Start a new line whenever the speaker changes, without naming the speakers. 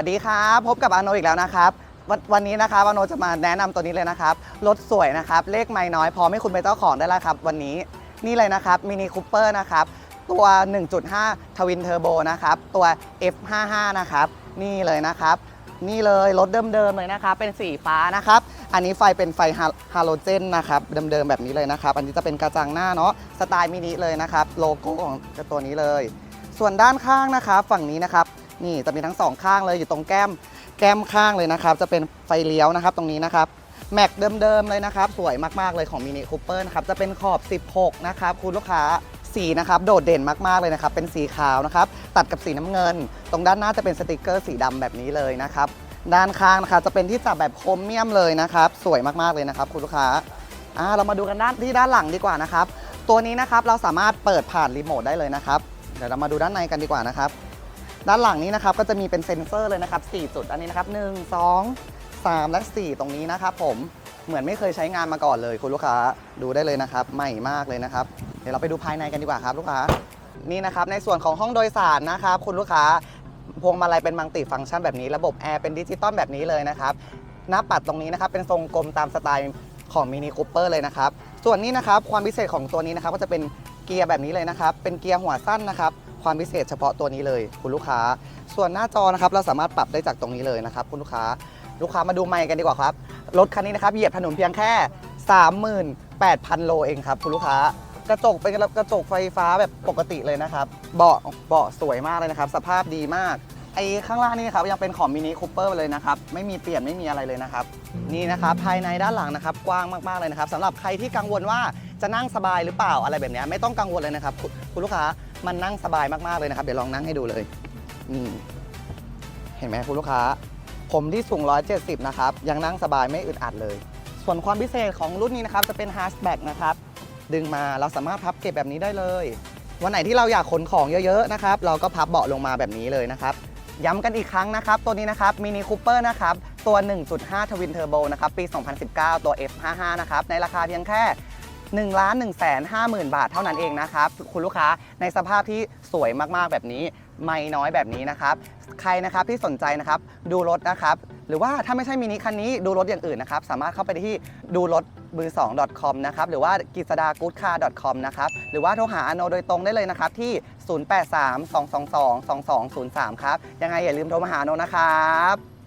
วัสดีครับ พบกับอาโนอีกแล้วนะครับวันวันนี้นะครับอาโนจะมาแนะนำตัวนี้เลยนะครับ รถสวยนะครับ เลขไม่น้อยพร้อมให้คุณเป็นเจ้าของได้แล้วครับ วันนี้นี่เลยนะครับมินิคูเปอร์นะครับ ตัว 1.5 ทวินเทอร์โบนะครับ ตัว F55 นะครับ นี่เลยนะครับ นี่เลยรถเดิมๆเลยนะครับ เป็นสีฟ้านะครับ อันนี้ไฟเป็นไฟฮาฮาโลเจนนะครับ เดิมๆแบบนี้เลยนะครับ อันนี้จะเป็นกระจังหน้าเนาะสไตล์มินิเลยนะครับ โลโก้ของตัวนี้เลย ส่วนด้านข้างนะครับ ฝั่งนี้นะครับ นี่จะมีทั้งสองข้างเลยอยู่ตรงแก้มแก้มข้างเลยนะครับ จะเป็นไฟเลี้ยวนะครับตรงนี้นะครับแม็กเดิมๆเลยนะครับ สวยมากๆเลยของมินิคูเปอร์นะครับจะเป็นขอบ 16 นะครับ คุณลูกค้าสีนะครับโดดเด่นมากๆเลยนะครับ เป็นสีขาวนะครับ ตัดกับสีน้ำเงิน ตรงด้านหน้าจะเป็นสติกเกอร์สีดำแบบนี้เลยนะครับ ด้านข้างนะครับจะเป็นที่จับแบบโครเมียมเลยนะครับ สวยมากๆเลยนะครับ คุณลูกค้าอ่าเรามาดูกันด้านที่ด้านหลังดีกว่านะครับ ตัวนี้นะครับเราสามารถเปิดผ่านรีโมทได้เลยนะครับ เดี๋ยวเรามาดูด้านในกันดีกว่านะครับ ด้านหลังนี้นะครับก็จะมีเป็นเซ็นเซอร์เลยนะครับ4จุดอันนี้นะครับ 1 2 3 และ 4 ตรงนี้นะครับผมเหมือนไม่เคยใช้งานมาก่อนเลยคุณลูกค้าดูได้เลยนะครับ ใหม่มากเลยนะครับ เดี๋ยวเราไปดูภายในกันดีกว่าครับ ลูกค้านี่นะครับในส่วนของห้องโดยสารนะครับคุณลูกค้าพวงมาลัยเป็นมัลติฟังก์ชันแบบนี้ระบบแอร์เป็นดิจิตอลแบบนี้เลยนะครับหน้าปัดตรงนี้นะครับเป็นทรงกลมตามสไตล์ของมินิคูเปอร์เลยนะครับส่วนนี้นะครับความพิเศษของตัวนี้นะครับก็จะเป็นเกียร์แบบนี้เลยนะครับเป็นเกียร์หัวสั้นนะครับ ความพิเศษเฉพาะตัวนี้เลยคุณลูกค้า ส่วนหน้าจอนะครับเราสามารถปรับได้จากตรงนี้เลยนะครับคุณลูกค้าลูกค้ามาดูไมค์กันดีกว่าครับรถคันนี้นะครับเหยียบถนนเพียงแค่ 38,000 โลเองครับคุณลูกค้ากระจกเป็นกระจกไฟฟ้าแบบปกติเลยนะครับ เบาะเบาะสวยมากเลยนะครับ สภาพดีมากไอ้ข้างล่างนี่นะครับยังเป็นของมินิคูเปอร์เลยนะครับ ไม่มีเปลี่ยนไม่มีอะไรเลยนะครับ นี่นะครับภายในด้านหลังนะครับ กว้างมากๆเลยนะครับสำหรับใครที่กังวลว่าจะนั่งสบายหรือเปล่าอะไรแบบเนี้ยไม่ต้องกังวลเลยนะครับ คุณลูกค้า มันนั่งสบายมากๆเลยนะครับ เดี๋ยวลองนั่งให้ดูเลยนี่เห็นไหมคุณลูกค้า ผมที่สูง 170 นะครับ ยังนั่งสบายไม่อึดอัดเลย ส่วนความพิเศษของรุ่นนี้นะครับ จะเป็น hatchback นะครับ ดึงมาเราสามารถพับเก็บแบบนี้ได้เลย วันไหนที่เราอยากขนของเยอะๆนะครับ เราก็พับเบาะลงมาแบบนี้เลยนะครับ ย้ำกันอีกครั้งนะครับ ตัวนี้นะครับมินิคูเปอร์นะครับ ตัว 1.5 ทวินเทอร์โบนะครับ ปี 2019 ตัว F55 นะครับ ในราคาเพียงแค่ 1 1 5 0 0 0 0 บาทเท่านั้นเองนะครับคุณลูกค้าในสภาพที่สวยมากๆแบบนี้ ไม่น้อยแบบนี้นะครับ ใครนะครับที่สนใจนะครับดูรถนะครับ หรือว่าถ้าไม่ใช่มินิคันนี้ดูรถอย่างอื่นนะครับ สามารถเข้าไปที่ดูรถมือ2 .com นะครับ หรือว่ากิษดากู๊ดคาร์ .com นะครับ หรือว่าโทรหาอโนโดยตรงได้เลยนะครับ ที่ 0832222203 ครับ ยังไงอย่าลืมโทรมาหาอโนนะครับ